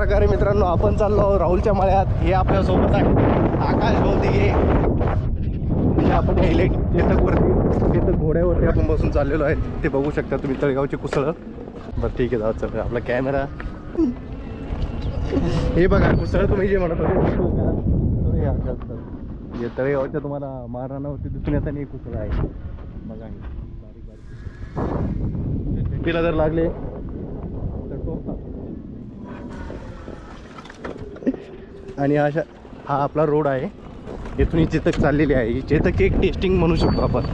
प्रकारे मित्रांनो आपण चाललो आहोत राहुलच्या मळ्यात. हे आपल्यासोबत आहे. आकाश भोवतिगे म्हणजे हे आपण इलेक्ट्रिक चेतकवरती चेतक घोड्यावरती आपण बसून चाललेलो आहे. ते बघू शकता तुम्ही तळेगावची कुसळ. बरं ठीक आहे जाऊ चल आपला कॅमेरा हे बघा कुसळ तुम्ही जे म्हणत होते तो हे तळेगावच्या तुम्हाला महाराणावरती दिसून येताना एक कुसळ आहे. बघा बारीक बारीक तिला जर लागले तर टोकतात आणि अशा हा आपला रोड आहे. इथून ही चेतक चाललेली आहे. ही चेतक एक टेस्टिंग म्हणू शकतो आपण.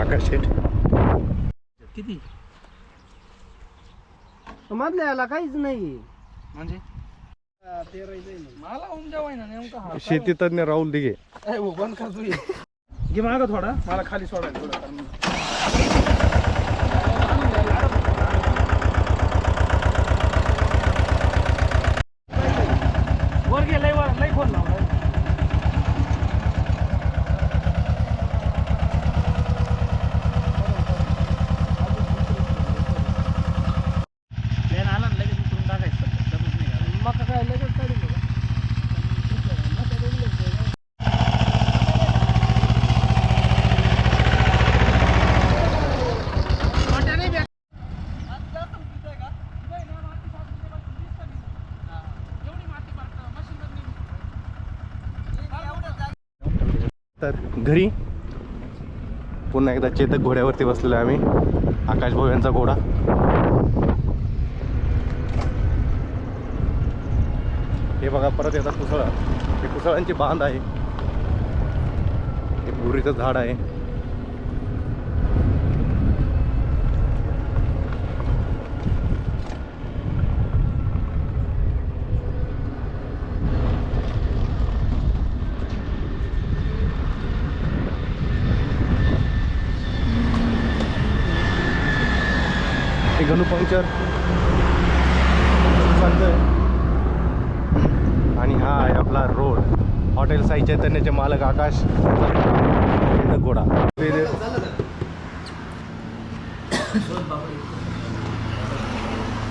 आकाश किती? मधल्या याला काहीच नाही. म्हणजे? मला उमजा ना नेमका हा. शेती तज्ञ राहुल दिघे. हो, बंद कर तू हे. घे मागं थोडा. मला खाली सोडायला थोडं. तर घरी. पुन्हा एकदा चेतक घोड्यावरती बसलेलो आहे आम्ही. आकाश भाऊ यांचा घोडा. हे बघा परत येतात कुसळ. हे कुसळांची बांध आहे. हे भुरीचं झाड आहे. गणू पंक्चर. चालतंय. आणि हा आहे आपला रोड. हॉटेल साई चैतन्याचे मालक आकाश. घोडा.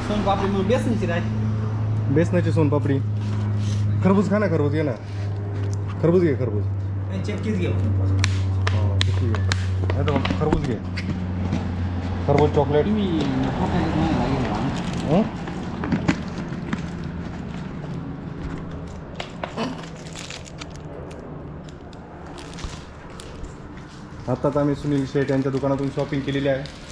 सोनपापडी बेसनची राहते बेसनाची सोनपापडी खरबूज खा ना खरबूज घे ना. खरबूज घे खरबूज. चक्कीच घेऊ हा, किती खरबूज चॉकलेट. हं? आत्ताच आम्ही सुनील शेठ यांच्या दुकानातून शॉपिंग केलेली आहे.